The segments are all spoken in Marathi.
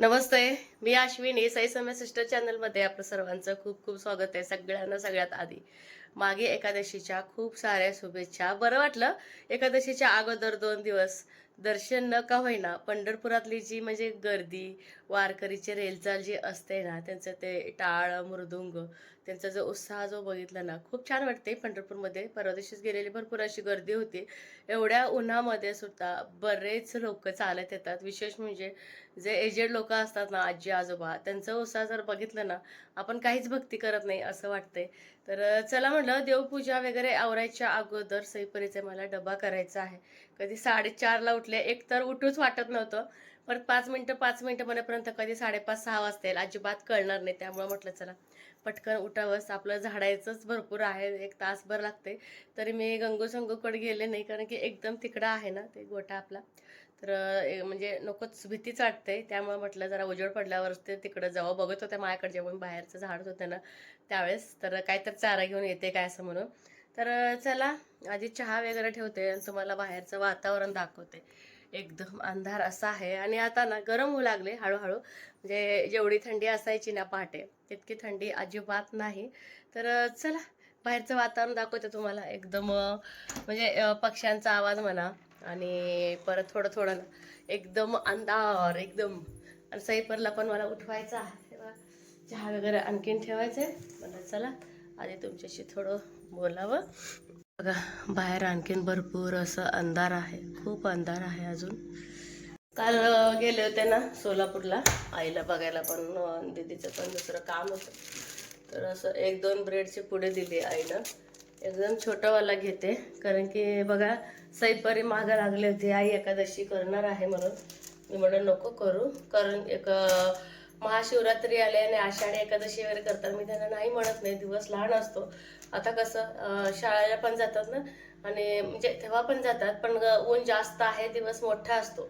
नमस्ते मी अश्विनी साई समय सिस्टर चॅनलमध्ये आपलं सर्वांचं खूप खूप स्वागत आहे. सगळ्यांना सगळ्यात आधी. मागे एकादशीच्या खूप साऱ्या शुभेच्छा. बरं वाटलं? एकादशीच्या अगोदर दोन दिवस दर्शन न का होईना पंढरपुरातली जी म्हणजे गर्दी वारकरीची रेलचाल जी असते ना त्यांचं ते टाळ मृदुंग त्यांचा जो उत्साह जो बघितला ना खूप छान वाटते पंढरपूरमध्ये. परवा दिवशीच गेलेली भरपूर अशी गर्दी होती. एवढ्या उन्हामध्ये सुद्धा बरेच लोक चालत येतात. विशेष म्हणजे जे एजेड लोक असतात ना आजी आजोबा त्यांचा उत्साह जर बघितलं ना आपण काहीच भक्ती करत नाही असं वाटतंय. तर चला म्हटलं देवपूजा वगैरे आवरायच्या अगोदर सईपरीचा मला डबा करायचा आहे. कधी साडेचारला उठले एक तर उठूच वाटत नव्हतं. परत पाच मिनटं पाच मिनटं म्हणेपर्यंत कधी साडेपाच सहा वाजतील अजिबात कळणार नाही. त्यामुळं म्हटलं चला पटकन उठावंच आपलं झाडायचंच भरपूर आहे. एक तासभर लागते तरी मी गंगू संगूकडे गेले नाही कारण की एकदम तिकडं आहे ना ते गोठा आपला. तर म्हणजे नकोच भीतीच वाटते. त्यामुळे म्हटलं जरा उजेड पडल्यावरच ते तिकडं जावं बघत होत्या माझ्याकडे जेव्हा बाहेरचं झाड होतं ना त्यावेळेस तर काय तर चारा घेऊन येते काय असं म्हणून. तर चला. आधी चहा वगैरे ठेवते आणि तुम्हाला बाहेरचं वातावरण दाखवते. एकदम अंधार असा आहे. आणि आता ना गरम होऊ लागले हळूहळू. म्हणजे जेवढी थंडी असायची ना पहाटे तितकी थंडी अजिबात नाही. तर चला. बाहेरचं वातावरण दाखवते तुम्हाला. एकदम म्हणजे पक्ष्यांचा आवाज म्हणा. आणि परत थोडं थोडं ना. एकदम अंधार एकदम. आणि सईपरला पण मला उठवायचा चहा वगैरे आणखीन ठेवायचं आहे म्हणलं चला. आधी तुमच्याशी थोडं बोलावं. बघा बाहेर आणखीन भरपूर असं अंधार आहे. खूप अंधार आहे अजून. काल गेले होते ना सोलापूरला. आईला बघायला पण दीदीचं पण दुसरं काम होतं. तर असं एक दोन ब्रेडचे पुढे दिली आईनं. एकदम छोटावाला घेते. कारण की बघा सैपरी मागं लागली होती. आई एकादशी करणार आहे म्हणून. मी म्हणून नको करू. कारण एक महाशिवरात्री आले आणि आषाढी एकादशी वगैरे करतात. मी त्यांना नाही म्हणत नाही दिवस लहान असतो. आता कसं शाळेला पण जातात ना? आणि म्हणजे तेव्हा पण जातात पण ऊन जास्त आहे दिवस मोठा असतो.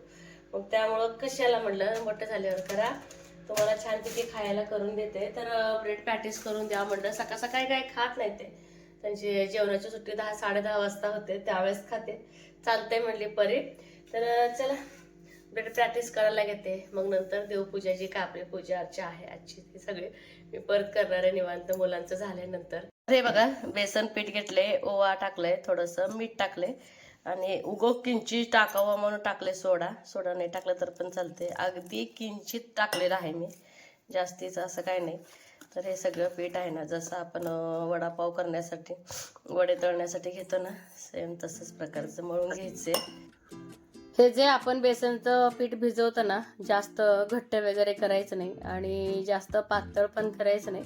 मग त्यामुळं कशाला म्हटलं मोठं झाल्यावर करा. तुम्हाला छानपैकी खायला करून देते. तर ब्रेड पॅटीस करून द्या म्हटलं. सकाळ सकाळी काय खात नाही ते. त्यांची जेवणाची सुट्टी दहा साडे दहा वाजता होते त्यावेळेस खाते. चालते म्हणली परी. तर चला. ब्रेड प्रॅक्टिस करायला घेते मग नंतर देवपूजा जी आपली पूजा अर्चा आहे आजची ती सगळी मी परत करणार आहे निवांत मुलांचं झाल्यानंतर. हे बघा बेसन पीठ घेतले ओवा टाकलंय थोडंसं मीठ टाकले आणि उगो किंचित टाकावं म्हणून टाकले सोडा. सोडा नाही टाकलं तर पण चालते अगदी किंचित टाकलेलं आहे मी. जास्तीचं असं काही नाही. तर हे सगळं पीठ आहे ना जसं आपण वडापाव करण्यासाठी वडे तळण्यासाठी घेतो ना सेम तसंच प्रकारचं मळून घ्यायचे हे जे आपण बेसनचं पीठ भिजवतो ना जास्त घट्ट वगैरे करायचं नाही आणि जास्त पातळ पण करायचं नाही.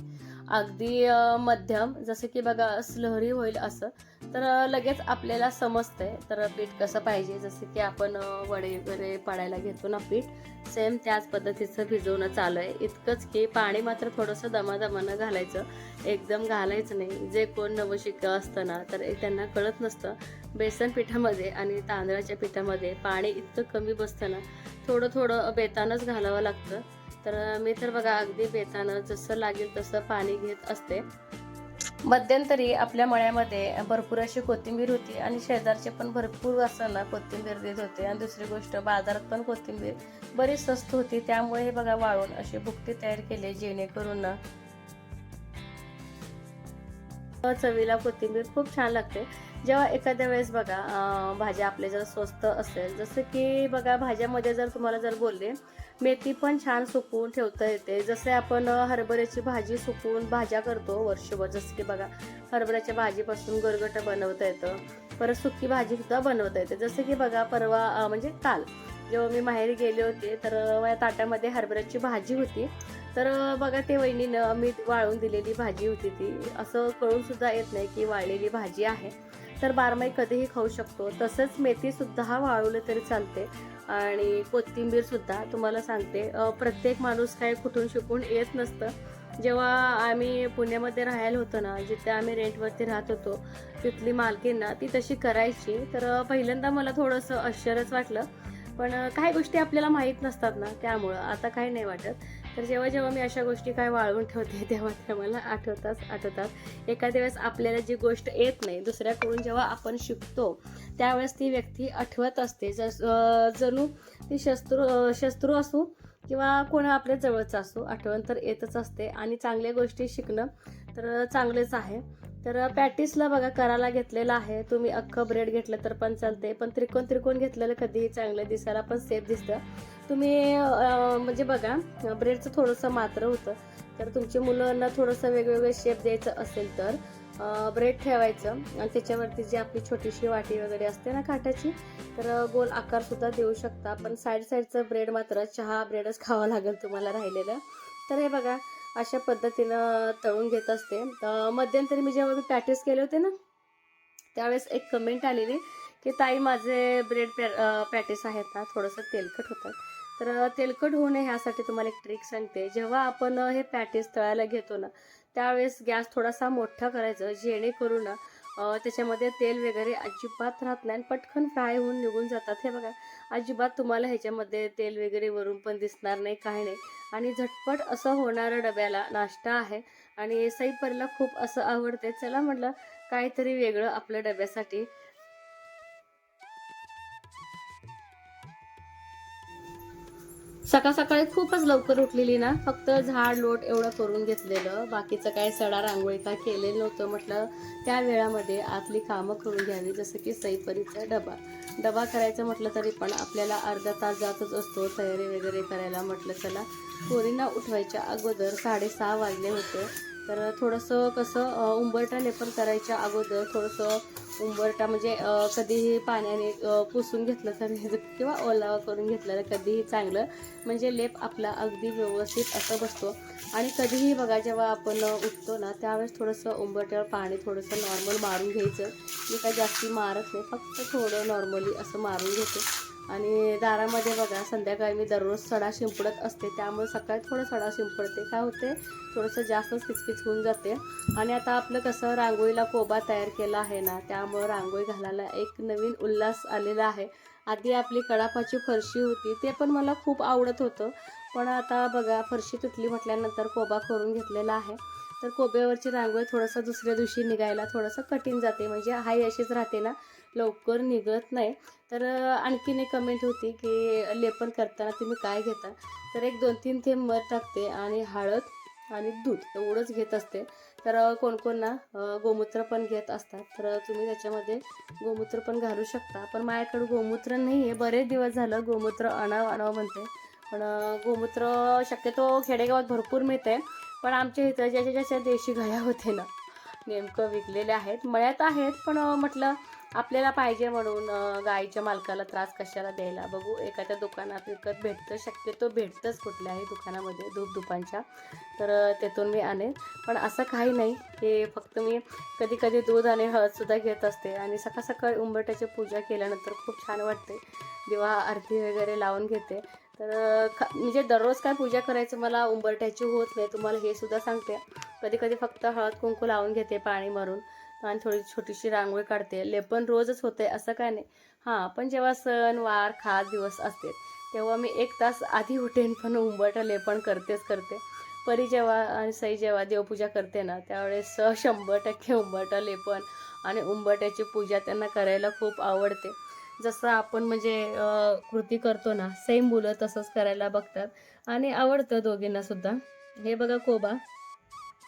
अगदी मध्यम. जसं की बघा स्लहरी होईल असं तर लगेच आपल्याला समजतंय. तर पीठ कसं पाहिजे? जसं की आपण वडे वगैरे पाडायला घेतो ना पीठ सेम त्याच पद्धतीचं भिजवणं चालू आहे. इतकंच की पाणी मात्र थोडंसं दमादमानं घालायचं. एकदम घालायचं नाही. जे कोण नवशिक असतं ना तर हे त्यांना कळत नसतं. बेसन पिठामध्ये आणि तांदळाच्या पिठामध्ये पाणी इतकं कमी बसतं ना थोडं थोडं बेतानच घालावं लागतं. तर मी तर बघा अगदी बेतानं जसं लागेल तसं पाणी घेत असते. मध्यंतरी आपल्या मळ्यामध्ये भरपूर अशी कोथिंबीर होती आणि शेजारचे पण भरपूर असताना कोथिंबीर देत होते. आणि दुसरी गोष्ट बाजारात पण कोथिंबीर बरीच स्वस्त होती. त्यामुळे हे बघा वाळून असे बुकटे तयार केले जेणेकरून चवीला कोथिंबीर खूप छान लागते. जेव्हा एखाद्या वेळेस बघा भाज्या आपल्या जर स्वस्त असेल जसं की बघा भाज्यामध्ये जर तुम्हाला जर बोलले मेथी पण छान सुकवून ठेवता येते. जसे आपण हरभऱ्याची भाजी सुकवून भाज्या करतो वर्षभर जसं की बघा हरभऱ्याच्या भाजीपासून गरगट बनवता येतं. परत सुकी भाजीसुद्धा बनवता येते. जसं की बघा परवा म्हणजे काल जेव्हा मी माहेरी गेले होते तर माझ्या ताटामध्ये हरभऱ्याची भाजी होती. तर बघा ते वहिनीनं मी वाळून दिलेली भाजी होती ती. असं कळून सुद्धा येत नाही की वाळलेली भाजी आहे. तर बारमाही कधीही खाऊ शकतो. तसंच मेथीसुद्धा हा वाळवलं तरी चालते. आणि कोथिंबीरसुद्धा तुम्हाला सांगते. प्रत्येक माणूस काय कुठून शिकून येत नसतं. जेव्हा आम्ही पुण्यामध्ये राहायला होतो ना जिथे आम्ही रेंटवरती राहत होतो तिथली मालकीण ना ती तशी करायची. तर पहिल्यांदा मला थोडंसं आश्चर्यच वाटलं. पण काही गोष्टी आपल्याला माहीत नसतात ना त्यामुळं. आता काही नाही वाटत. तर जेव्हा जेव्हा मी अशा गोष्टी काय वाळवून ठेवते तेव्हा त्या मला आठवतात आठवतात. एखाद्या वेळेस आपल्याला जी गोष्ट येत नाही दुसऱ्याकडून जेव्हा आपण शिकतो त्यावेळेस ती व्यक्ती आठवत असते. जस जणू ती शस्त्रू शस्त्रू असू किंवा कोणा आपल्या जवळचं असो आठवण तर येतच असते. आणि चांगल्या गोष्टी शिकणं तर चांगलेच आहे. तर पॅटीसला बघा करायला घेतलेलं आहे. तुम्ही अख्खं ब्रेड घेतलं तर पण चालते पण त्रिकोण त्रिकोण घेतलेलं कधीही चांगलं दिसायला पण सेफ दिसतं. तुम्ही म्हणजे बघा ब्रेडचं थोडंसं मात्र होतं. तर तुमच्या मुलांना थोडंसं वेगवेगळे शेप द्यायचं असेल तर ब्रेड ठेवायचं. आणि त्याच्यावरती जी आपली छोटीशी वाटी वगैरे असते ना काटाची तर गोल आकारसुद्धा देऊ शकता. पण साईड साईडचं ब्रेड मात्र चहा ब्रेडच खावं लागेल तुम्हाला राहिलेलं. तर हे बघा अशा पद्धतीनं तळून घेत असते. मध्यंतरी मी जेव्हा मी केले होते ना त्यावेळेस एक कमेंट आलेली की ताई माझे ब्रेड पॅटिस आहेत ना थोडंसं तेलकट होतात. तर तेलकट होऊ नये ह्यासाठी तुम्हाला एक ट्रिक सांगते. जेव्हा आपण हे पॅटीस तळायला घेतो ना त्यावेळेस गॅस थोडासा मोठा करायचं जेणेकरून ना त्याच्यामध्ये तेल वगैरे अजिबात राहत नाही. आणि पटकन फ्राय होऊन निघून जातात. हे बघा अजिबात तुम्हाला ह्याच्यामध्ये तेल वगैरे वरून पण दिसणार नाही काही नाही. आणि झटपट असं होणारं डब्याला नाश्ता आहे. आणि सईपरीला खूप असं आवडते चला म्हटलं काहीतरी वेगळं आपल्या डब्यासाठी. सकाळ सकाळी खूपच लवकर उठलेली ना फक्त झाड लोट एवढं करून घेतलेलं. बाकीचं काय सडा रांगोळी काय केलेलं नव्हतं म्हटलं त्या वेळामध्ये आतली कामं करून घ्यावी जसं की सईपरीचा डबा. डबा करायचं म्हटलं तरी पण आपल्याला अर्धा तास जातच असतो तयारी वगैरे करायला म्हटलं चला. पोरींना उठवायच्या अगोदर साडेसहा वाजले होते. तर थोडंसं कसं उंबरटा लेपन करायच्या अगोदर थोडंसं उंबरटा म्हणजे कधीही पाण्याने पुसून घेतलं तर किंवा ओलावा करून घेतलं तर कधीही चांगलं. म्हणजे लेप आपला अगदी व्यवस्थित असं बसतो. आणि कधीही बघा जेव्हा आपण उठतो ना त्यावेळेस थोडंसं उंबरट्यावर पाणी थोडंसं नॉर्मल मारून घ्यायचं. मी काय जास्ती मारत नाही फक्त थोडं नॉर्मली असं मारून घेते. आणि दारामध्ये बघा संध्याकाळी मी दररोज सडा शिंपडत असते. त्यामुळे सकाळी थोडं सडा शिंपडते. काय होते? थोडंसं जास्तच किचकिच होऊन जाते. आणि आता आपलं कसं रांगोळीला कोबा तयार केला आहे ना त्यामुळं रांगोळी घालायला एक नवीन उल्हास आलेला आहे. आधी आपली कडापाची फरशी होती ते पण मला खूप आवडत होतं. पण आता बघा फरशी तुटली म्हटल्यानंतर कोबा करून घेतलेला आहे. तर कोब्यावरची रांगोळी थोडंसं दुसऱ्या दिवशी निघायला थोडंसं कठीण जाते. म्हणजे हाय अशीच राहते ना. लवकर निघत नाही. तर आणखीन एक कमेंट होती की लेपन करताना तुम्ही काय घेता? तर एक दोन तीन थेंब मध टाकते आणि हळद आणि दूध एवढंच घेत असते. तर कोणकोण ना गोमूत्र पण घेत असतात. तर तुम्ही त्याच्यामध्ये गोमूत्र पण घालू शकता. पण माझ्याकडे गोमूत्र नाही आहे बरेच दिवस झालं गोमूत्र आणावं आणावं म्हणते. पण गोमूत्र शक्यतो खेडेगावात भरपूर मिळते. पण आमच्या इथं ज्याच्या ज्याच्या देशी गाया होते ना नेमकं विकलेले आहेत. मळ्यात आहेत पण म्हटलं आपल्याला पाहिजे म्हणून गायीच्या मालकाला त्रास कशाला द्यायला? बघू एखाद्या दुकानात विकत भेटतं शक्यतो भेटतंच कुठल्याही दुकानामध्ये धूप धुपांच्या तर तिथून तेथून मी आणेन. पण असं काही नाही. की फक्त मी कधी कधी दूध आणि हळदसुद्धा घेत असते. आणि सकाळ सकाळी उंबरट्याची पूजा केल्यानंतर खूप छान वाटते. दिवा आरती वगैरे लावून घेते. तर ख म्हणजे दररोज काय पूजा करायचं मला उंबरट्याची होत नाही. तुम्हाला हे सुद्धा सांगते. कधी कधी फक्त हळद कुंकू लावून घेते पाणी मारून. आणि थोडी छोटीशी रांगोळी काढते. लेपन रोजच होते असं काय नाही. हां पण जेव्हा सण वार खास दिवस असते तेव्हा मी एक तास आधी उठेन पण उंबरठा लेपन करतेच करते. परी जेव्हा आणि सई जेव्हा देवपूजा करते ना त्यावेळेस शंभर टक्के उंबरठा लेपन आणि उंबरट्याची पूजा त्यांना करायला खूप आवडते. जसं आपण म्हणजे कृती करतो ना सेम मुलं तसंच करायला बघतात. आणि आवडतं दोघींना सुद्धा. हे बघा कोबा.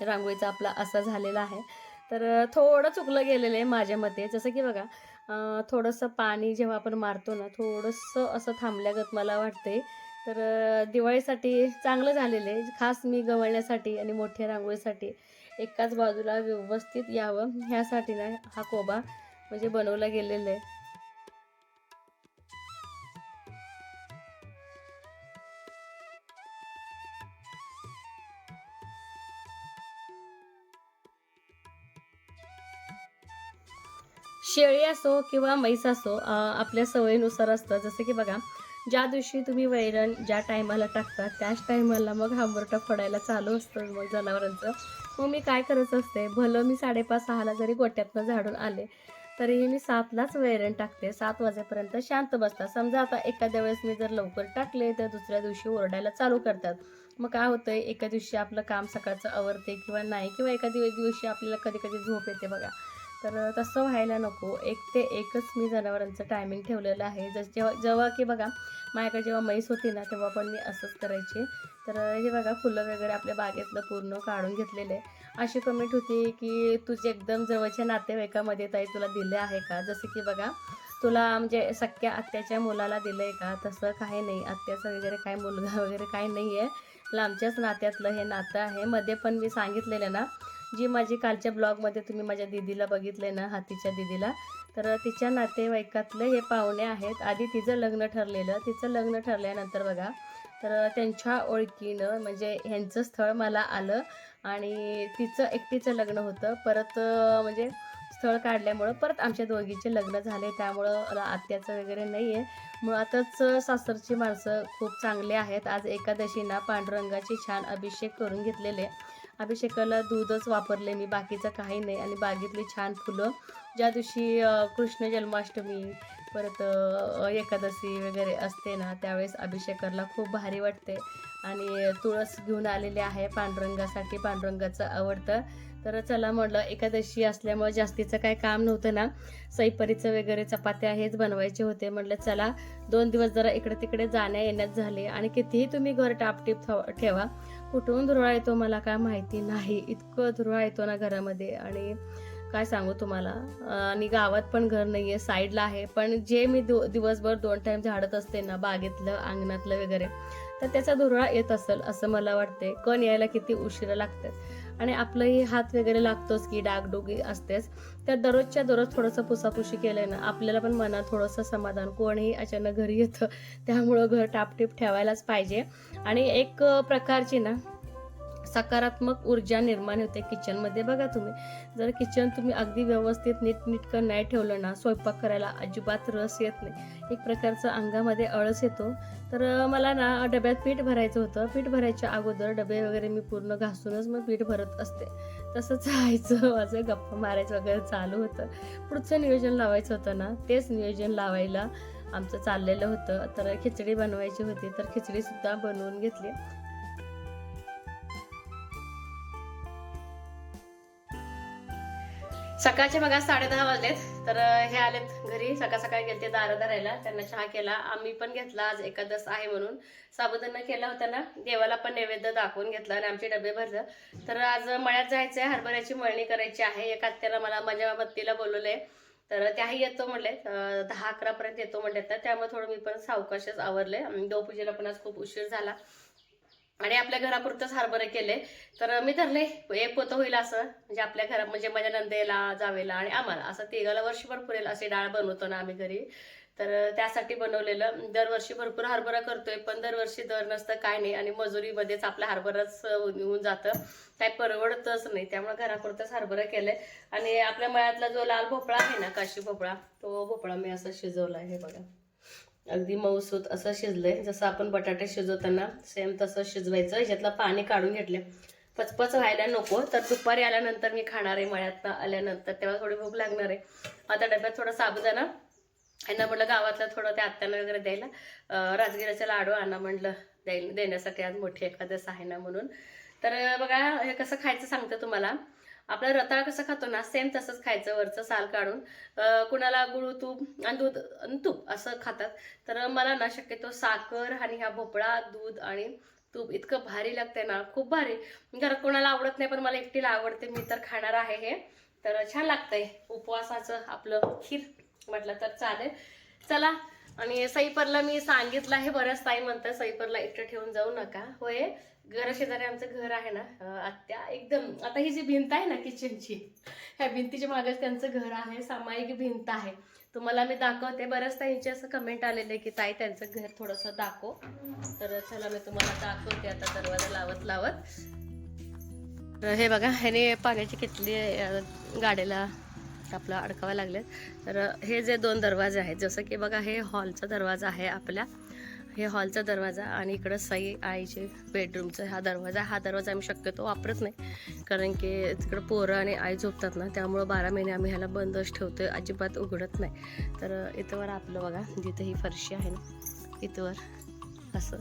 रांगोळीचा आपला असा झालेला आहे. तर थोडं चुकलं गेलेलं आहे माझ्या मते. जसं की बघा थोडंसं पाणी जेव्हा आपण मारतो ना थोडंसं असं थांबल्यागत मला वाटते तर दिवाळीसाठी चांगलं झालेलं आहे. खास मी गवळण्यासाठी आणि मोठ्या रांगोळीसाठी एकाच बाजूला व्यवस्थित यावं. ह्यासाठी ना हा कोबा म्हणजे बनवला गेलेला आहे. शेळी असो किंवा म्हैस असो आपल्या सवयीनुसार असतं. जसं की बघा ज्या दिवशी तुम्ही वैरण ज्या टायमाला टाकता त्याच टायमाला मग हांबरटा फोडायला चालू असतं मग जनावरांचं. मग मी काय करत असते भलं मी साडेपाच सहाला जरी गोट्यातनं झाडून आले तरीही मी सातलाच वैरण टाकते. सात वाजेपर्यंत शांत बसतात. समजा आता एखाद्या वेळेस मी जर लवकर टाकले तर दुसऱ्या दिवशी ओरडायला चालू करतात. मग काय होतंय एका दिवशी आपलं काम सकाळचं आवरते किंवा नाही किंवा एखाद्या दिवशी आपल्याला कधी कधी झोप येते बघा. तर तसं व्हायला नको. एक ते एकच मी जनावरांचं टायमिंग ठेवलेलं आहे. जस जेव्हा जेव्हा की बघा माझ्याकडे जेव्हा म्हैस होती ना तेव्हा पण मी असंच करायचे. तर हे बघा फुलं वगैरे आपल्या बागेतलं पूर्ण काढून घेतलेलं. आहे अशी कमेंट होती की तुझे एकदम जवळच्या नातेवाईकामध्ये ताई तुला दिले आहे का? जसं की बघा तुला म्हणजे सख्या आत्याच्या मुलाला दिलं आहे का? तसं काही नाही. आत्याचं वगैरे काय मुलगा वगैरे काही नाही आहे लांबच्याच नात्यातलं हे नातं आहे. मध्ये पण मी सांगितलेलं ना जी माझी कालच्या ब्लॉगमध्ये तुम्ही माझ्या दिदीला बघितलं ना हातीच्या दिदीला तर तिच्या नातेवाईकातले हे पाहुणे आहेत. आधी तिचं लग्न ठरलेलं तिचं लग्न ठरल्यानंतर बघा तर त्यांच्या ओळखीनं म्हणजे ह्यांचं स्थळ मला आलं आणि तिचं एकटीचं लग्न होतं. परत म्हणजे स्थळ काढल्यामुळं परत आमच्या दोघीचे लग्न झाले. त्यामुळं आत्याचं वगैरे नाही आहे मुळातच सासरची माणसं खूप चांगली आहेत. आज एकादशींना पांडुरंगाची छान अभिषेक करून घेतलेले. अभिषेकाला दूधच वापरले मी बाकीचं काही नाही. आणि बागेतली छान फुलं ज्या दिवशी कृष्ण जन्माष्टमी परत एकादशी वगैरे असते ना त्यावेळेस अभिषेकाला खूप भारी वाटते. आणि तुळस घेऊन आलेले आहे पांडुरंगासाठी पांडुरंगाचं आवडतं. तर चला म्हटलं एकादशी असल्यामुळे जास्तीचं काय काम नव्हतं ना. सैपरीचं वगैरे चपात्या हेच बनवायचे होते. म्हटलं चला दोन दिवस जरा इकडे तिकडे जाण्या येण्यात झाले. आणि कितीही तुम्ही घर टापटीप ठेवा कुठून धुरळा येतो मला काय माहिती नाही. इतकं धुरळा येतो ना घरामध्ये. आणि काय सांगू तुम्हाला? आणि गावात पण घर नाही आहे साईडला आहे. पण जे मी दिव- दिवसभर दोन टाइम झाडत असते ना बागेतलं अंगणातलं वगैरे तर त्याचा धुरळा येत असेल असं मला वाटते कण यायला किती उशिरा लागतात. आणि आपलंही हात वगैरे लागतोच की डागडुगी असतेच तर दररोजच्या दररोज थोडंसं पुसापुशी केलं ना आपल्याला पण मनात थोडंसं समाधान कोणीही अचानक घरी येतं त्यामुळं घर टापटीप ठेवायलाच पाहिजे. आणि एक प्रकारची ना सकारात्मक ऊर्जा निर्माण होते किचनमध्ये बघा तुम्ही जर किचन तुम्ही अगदी व्यवस्थित नीटनीटकं नाही ठेवलं ना स्वयंपाक करायला अजिबात रस येत नाही. एक प्रकारचं अंगामध्ये अळस येतो. तर मला ना डब्यात पीठ भरायचं होतं. पीठ भरायच्या अगोदर डबे वगैरे मी पूर्ण घासूनच मग पीठ भरत असते. तसंच व्हायचं माझं गप्पा मारायचं वगैरे चालू होतं. पुढचं नियोजन लावायचं होतं ना तेच नियोजन लावायला आमचं चाललेलं होतं. तर खिचडी बनवायची होती तर खिचडीसुद्धा बनवून घेतली. सकाळचे बघा साडे दहा वाजलेत. तर हे आलेत घरी. सकाळ सकाळी गेलते दारं धरायला. त्यांना चहा केला. आम्ही पण घेतला. आज एकादस आहे म्हणून. साबुदाणा केला होता ना. देवाला पण नैवेद्य दाखवून घेतला आणि आमचे डबे भरलं. तर आज मळ्यात जायचंय. हरभऱ्याची मळणी करायची आहे. एका आत्याला मला माझ्या बत्तीला बोलवलंय. तर त्याही येतो म्हणले दहा अकरा पर्यंत येतो म्हणले तर त्यामुळे थोडं मी पण सावकाशच आवरले. आणि देवपूजेला पण आज खूप उशीर झाला. आणि आपल्या घरापुरतंच हार्बर केले. तर मी धरले एक पोतं होईल असं. म्हणजे आपल्या घरात म्हणजे माझ्या नंदेला जावेला आणि आम्हाला. असं तिघाला वर्षभर पुरेल असे डाळ बनवतो ना आम्ही घरी. तर त्यासाठी बनवलेलं दरवर्षी भरपूर हरभरा करतोय पण दरवर्षी दर नसतं काय नाही. आणि मजुरीमध्येच आपला हरभराच होऊन जातं. काय परवडतच नाही. त्यामुळे घरापुरतंच हरभरा केलंय आणि आपल्या मळ्यातला जो लाल भोपळा आहे ना काशी भोपळा तो भोपळा मी असा शिजवला आहे बघा. अगदी मऊसूत असं शिजलंय. जसं आपण बटाटे शिजवताना सेम तसं शिजवायचं. ह्याच्यातलं पाणी काढून घेतलं पचपच व्हायला नको. तर दुपारी आल्यानंतर मी खाणार आहे मळ्यात आल्यानंतर. तेव्हा थोडी भूक लागणार आहे. आता डब्यात थोडा साबुदाणा यांना म्हटलं गावातलं थोडं त्या आत्यानं वगैरे द्यायला. अं, लाडू आणा म्हटलं द्यायला देण्यासाठी आज मोठी एखादस आहे ना म्हणून. तर बघा हे कसं खायचं सांगते तुम्हाला. आपलं रताळ कसं खातो ना सेम तसंच खायचं वरचं साल काढून. कुणाला गुळ तूप आणि दूध आणि तूप असं खातात. तर मला ना शक्यतो साखर आणि हा भोपळा दूध आणि तूप इतकं भारी लागतंय ना खूप भारी. घरात कोणाला आवडत नाही पण मला एकटीला आवडते मी तर खाणार आहे हे. तर छान लागतंय उपवासाचं आपलं खीर. म्हटलं तर चालेल. चला आणि सईपरला मी सांगितलं आहे बऱ्याच ताई म्हणतात सईपरला एकटं ठेवून जाऊ नका. होय? घराशेजारी आमचं घर आहे ना आत्या एकदम आता ही जी भिंत आहे ना किचनची ह्या भिंतीच्या मागेच त्यांचं घर आहे सामायिक भिंत आहे. तुम्हाला मी दाखवते बऱ्याच ताईंचे असं कमेंट आलेले की ताई त्यांचं घर थोडंसं दाखव. तर चला मी तुम्हाला दाखवते आता दरवाजा लावत लावत. तर हे बघा ह्याने पाण्याची किटली गाडीला आपला अडकावा लागले तर हे जे दोन दरवाजे आहेत जसं की बघा हे हॉलचा दरवाजा आहे आपल्या. हे हॉलचा दरवाजा आणि इकडं साई आईचे बेडरूमचा हा दरवाजा. हा दरवाजा आम्ही शक्यतो वापरत नाही. कारण की तिकडं पोरं आणि आई झोपतात ना त्यामुळं बारा महिने आम्ही ह्याला बंदच ठेवतो अजिबात उघडत नाही. तर इथंवर आपलं बघा जिथं ही फरशी आहे ना इथंवर असं.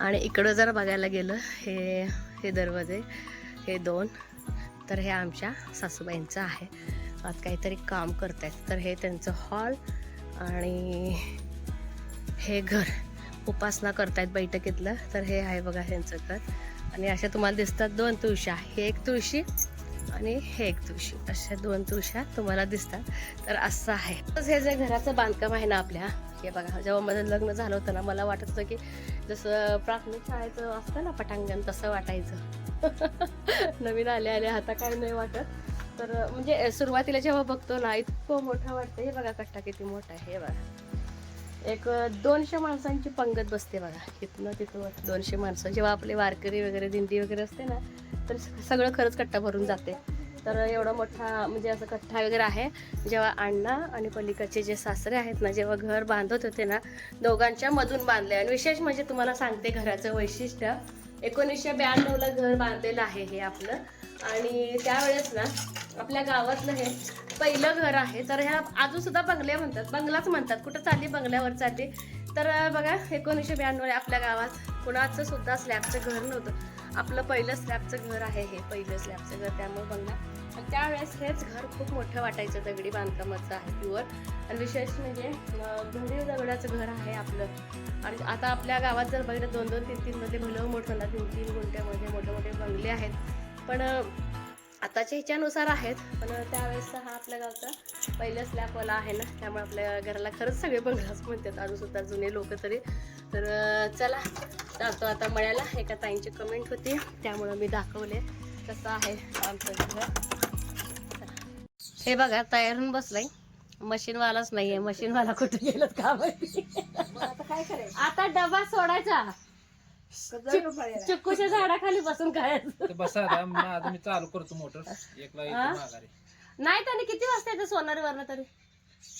आणि इकडं जर बघायला गेलं हे हे दरवाजे हे दोन तर हे आमच्या सासूबाईंचं आहे. आज काहीतरी काम करत आहेत तर हे त्यांचं हॉल आणि हे घर उपासना करतायत बैठकीतलं. तर हे आहे बघा ह्यांचं घर. आणि अशा तुम्हाला दिसतात दोन तुळशा. हे एक तुळशी आणि हे एक तुळशी. अशा दोन तुळशा तुम्हाला दिसतात. तर असं आहे. तसंच हे जे घराचं बांधकाम आहे ना आपल्या हे बघा जेव्हा माझं लग्न झालं होतं ना मला वाटत होतं की जसं प्राथमिक शाळेचं असतं ना पटांगण तसं वाटायचं. नवीन आले आले आता काय नाही वाटत. तर म्हणजे सुरुवातीला जेव्हा बघतो ना इतकं मोठं वाटतं. हे बघा कट्टा किती मोठा आहे हे बघा. एक दोनशे माणसांची पंगत बसते बघा. इथनं तिथं दोनशे माणसं. जेव्हा आपले वारकरी वगैरे दिंडी वगैरे असते ना तर सगळं खरंच कट्टा भरून जाते. तर एवढा मोठा म्हणजे असं कट्टा वगैरे आहे. जेव्हा अण्णा आणि पलीकडचे जे सासरे आहेत ना जेव्हा घर बांधत होते ना दोघांच्या मधून बांधले आणि विशेष म्हणजे तुम्हाला सांगते घराचं वैशिष्ट्य एकोणीसशे ब्याण्णवला घर बांधलेलं आहे हे आपलं. आणि त्यावेळेस ना आपल्या गावातलं हे पहिलं घर आहे तर ह्या अजून सुद्धा बंगले म्हणतात बंगलाच म्हणतात. कुठं चालली बंगल्यावर चालली? तर बघा एकोणीसशे ब्याण्णव आपल्या गावात. कुणाचं सुद्धा स्लॅबचं घर नव्हतं. आपलं पहिलं स्लॅबचं घर आहे हे पहिलं स्लॅबचं घर त्यामुळे बंगला. आणि त्यावेळेस हेच घर खूप मोठं वाटायचं दगडी बांधकामाचं आहे प्युअर. आणि विशेष म्हणजे अं, घरी दगडाचं घर आहे आपलं. आणि आता आपल्या गावात जर बघितलं दोन दोन तीन तीन मध्ये भलं मोठं ना तीन तीन गुंट्यामध्ये मोठे मोठे बंगले आहेत. पण आताच्या ह्याच्यानुसार आहेत. पण त्यावेळेस हा आपल्या गावचा पहिलं स्लॅबवाला आहे ना. त्यामुळे आपल्या घराला खरंच सगळे बंगलाच म्हणतात. अजून सुद्धा जुने लोक तरी. तर चला जातो आता मळ्याला. एका ताईंची कमेंट होती. त्यामुळं मी दाखवले. कसं आहे आमचं घर. हे बघा तयार होऊन बसलाय. मशीनवालाच नाहीये. मशीनवाला कुठे गेलं का. आता काय करायचं? आता डबा सोडायचा. चिक्कूच्या झाडाखाली बसून खायचं. ते बसा आता मी चालू करतो मोटर. एकला हा? येतो माघारी. नाही त्यांनी किती वाजता येतं सोनारीवरनं तरी?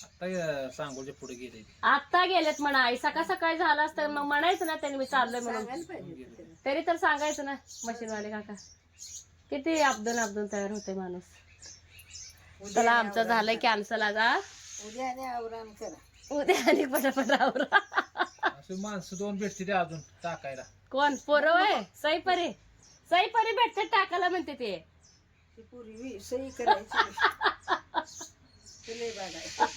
आता सांगोलच्या पुढे गेले. आता गेलेत म्हणा आई सकाळ सकाळी झालं असतं मग म्हणायचं ना त्यांनी मी चाललोय म्हणून. तरी तर सांगायचं ना मशीनवाले काका. किती अपदून अपदून तयार होते माणूस. चला आमचं. झालंय कॅन्सल आज हा. उद्या आणि आवरान करा. उद्या आणि पटापट आवरा. असे माणसं दोन भेटते ते अजून टाकायला. कोण? पोरं वय? सई परी सई परी भेटते टाकायला म्हणते ते. ती पूर्वी सही करायची. तुले बघाय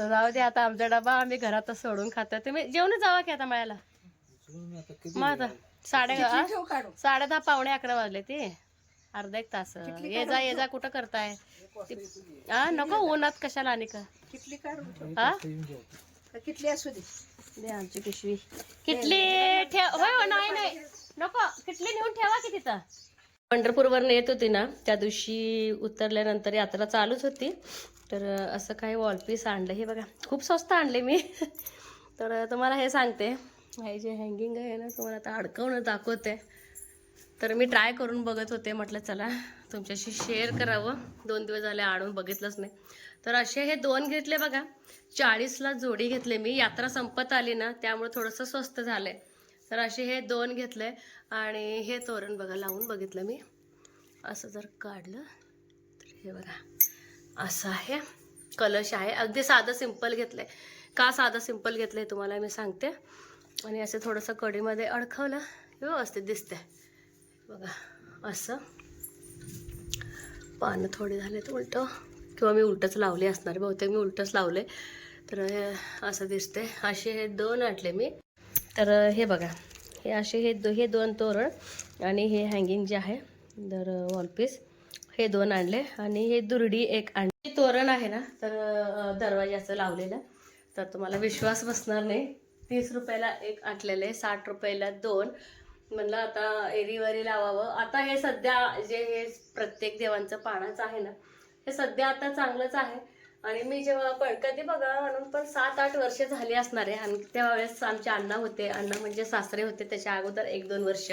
राहू दे आता आमचा डबा आम्ही घरातच सोडून खातो. तुम्ही जेवण जावा की आता मळ्याला किती मग आता साडे किती ठेव काढू? साडे दहा पावणे अकरा वाजले ते. अर्धा एक तास. किती ये जा ये जा कुठं करताय? हा नको उन्हात कशाला आणि का? काढून ठेव? हा असू दे. दे आमची पिशवी. किटली ठेव होय हो नाही नाही. नको किटली नेऊन ठेवा की तिथं. पंढरपूरवरून येत होती ना त्या दिवशी उतरल्यानंतर यात्रा चालूच होती. तर असं काही वॉलपीस आणलं. हे बघा खूप स्वस्त आणले मी. तर तुम्हाला हे सांगते. हे जे हँगिंग आहे ना तुम्हाला आता अडकवणं दाखवते. तर मी ट्राय करून बघत होते. म्हटलं चला तुमच्याशी शेअर करावं. दोन दिवस झाले आणून बघितलंच नाही. तर असे हे दोन घेतले बघा. चाळीसला जोडी घेतले मी. यात्रा संपत आली ना त्यामुळे थोडंसं स्वस्त झालंय. तर असे हे दोन घेतले. आणि हे तोरण बघा लावून बघितलं मी. असं जर काढलं तर हे बघा. असं आहे. कलश आहे. अगदी साधं सिंपल घेतलंय. का साधं सिंपल घेतलंय तुम्हाला मी सांगते. आणि असं थोडंसं कडीमध्ये अडकवलं व्यवस्थित दिसते बघा असं. पानं थोडी झालेत उलटं. किंवा मी उलटंच लावले असणार बहुतेक मी उलटंच लावले. तर असं दिसते असे हे दोन आणले मी. तर हे बघा हे असे हे दो हे दोन तोरण आणि हे हँगिंग जे आहे तर वॉलपीस हे दोन आणले. आणि हे दुर्डी एक आणली. तोरण आहे ना तर दरवाजाचं लावलेलं. तर तुम्हाला विश्वास बसणार नाही. तीस रुपयाला एक आणलेले साठ रुपयाला दोन. म्हणलं आता एरीवरी लावावं. आता हे सध्या जे हे प्रत्येक देवांचं पानाच आहे ना हे सध्या आता चांगलंच आहे. आणि मी जेव्हा पण कधी बघा म्हणून पण सात आठ वर्षे झाली असणार आहे. आणि त्यावेळेस आमचे अण्णा होते. अण्णा म्हणजे सासरे होते त्याच्या अगोदर एक दोन वर्ष.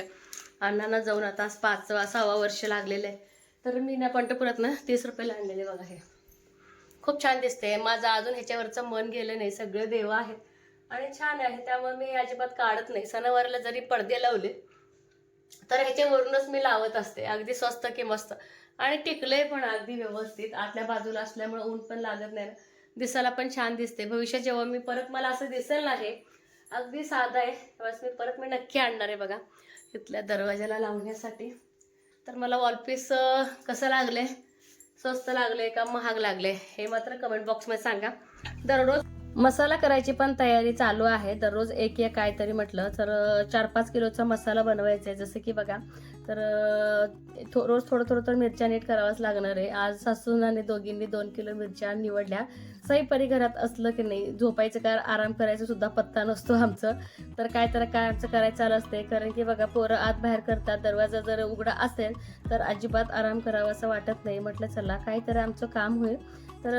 अण्णांना जाऊन आता पाचवा सहावा वर्ष लागलेलं आहे. तर मी ना पंढरपुरातनं तीस रुपयाला आणलेले बघा हे. खूप छान दिसते माझं अजून ह्याच्यावरचं मन गेलं नाही. सगळे देव आहेत. आणि छान आहे त्यामुळे मी अजिबात काढत नाही. सणावाराला जरी पडदे लावले तर ह्याच्यावरूनच मी लावत असते. अगदी स्वस्त की मस्त. आणि टिकलंय पण अगदी व्यवस्थित. आतल्या बाजूला असल्यामुळे ऊन पण लागत नाही. ना दिसायला पण छान दिसते. भविष्यात जेव्हा मी परत मला असं दिसेल ना हे अगदी साधं आहे. तेव्हाच मी परत मी नक्की आणणार आहे बघा. इथल्या दरवाजाला लावण्यासाठी. तर मला वॉलपीस कसं लागले स्वस्त लागले का महाग लागले हे मात्र कमेंट बॉक्समध्ये सांगा. दररोज मसाला करायची पण तयारी चालू आहे. दररोज एक एक काहीतरी म्हटलं तर चार पाच किलोचा मसाला बनवायचा आहे. जसं की बघा तर थो- रोज थोडं थोडं तर मिरच्या नीट करावंच लागणार आहे. आज सासूनाने दोघींनी दोन किलो मिरच्या निवडल्या. सईपरी घरात असलं की नाही झोपायचं काय आराम करायचं सुद्धा पत्ता नसतो आमचं. तर काय तर काय आमचं करायचं चालू असते कारण की बघा पोरं आत बाहेर करतात. दरवाजा जर उघडा असेल तर अजिबात आराम करावा असं वाटत नाही. म्हटलं चला काहीतरी आमचं काम होईल. तर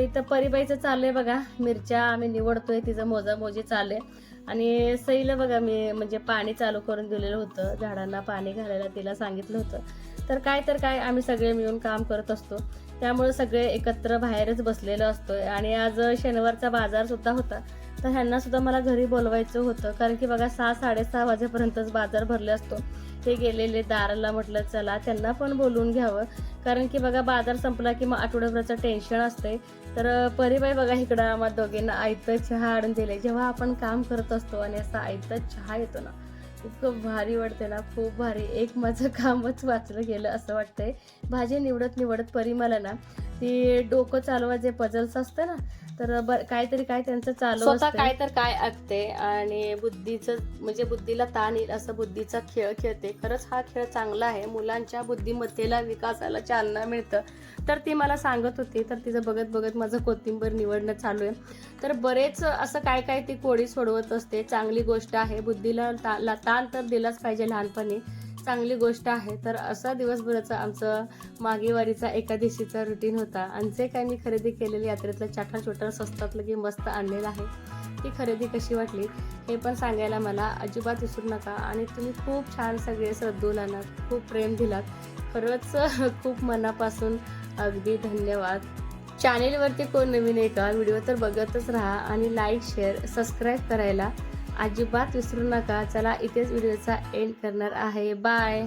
इथं परिबाईचं चाललंय बघा. मिरच्या आम्ही निवडतोय तिचं मोजामोजी चालले आणि सईला बघा मी म्हणजे पाणी चालू करून दिलेलं होतं. झाडांना पाणी घालायला तिला सांगितलं होतं. तर काय तर काय आम्ही सगळे मिळून काम करत असतो. त्यामुळे सगळे एकत्र बाहेरच बसलेलो असतोय. आणि आज शनिवारचा बाजार सुद्धा होता. तर ह्यांना सुद्धा मला घरी बोलवायचं होतं. कारण की बघा सहा साडेसहा वाजेपर्यंतच बाजार भरले असतो. ते गेलेले दाराला म्हटलं चला त्यांना पण बोलून घ्यावं. कारण की बघा बाजार संपला की मग आठवड्याभराचं टेन्शन असते तर परिबाई बघा इकडं आम्हाला दोघींना आयतं चहा आणून दिले जेव्हा आपण काम करत असतो आणि असा आयतं चहा येतो ना इतकं भारी वाटते ना खूप भारी. एक माझं कामच वाचलं गेलं असं वाटतंय. भाजी निवडत निवडत परी मला ना ती डोकं चालवा जे पजल्स असतं ना तर काहीतरी काय त्यांचं चालू स्वतः काय तर काय ऐकते आणि बुद्धीचं म्हणजे बुद्धीला ताण येईल असं बुद्धीचा खेळ खेळते. खरंच हा खेळ चांगला आहे. मुलांच्या बुद्धिमत्तेला विकासाला चालना मिळतं. तर ती मला सांगत होती. तर तिचं बघत बघत माझं कोथिंबीर निवडणं चालू आहे. तर बरेच असं काय काय ती कोडी सोडवत असते. चांगली गोष्ट आहे. बुद्धीला ता- ताण तर दिलाच पाहिजे लहानपणी. चांगली गोष्ट आहे. तर असा दिवसभराचा आमचं मागेवारीचा एकादशीचा रुटीन होता. आणि जे काय मी खरेदी केलेली यात्रेतलं छाटा छोटा स्वस्तातलं की मस्त आणलेलं आहे ती खरेदी कशी वाटली हे पण सांगायला मला अजिबात विसरू नका. आणि तुम्ही खूप छान सगळे श्रद्धून आणत खूप प्रेम दिलात. खरंच खूप मनापासून अगदी धन्यवाद. चॅनेलवरती कोण नवीन आहे का? व्हिडिओ तर बघतच राहा आणि लाईक शेअर सबस्क्राईब करायला. अजिबात विसरू नका. चला इथेच व्हिडिओचा एंड करणार आहे. बाय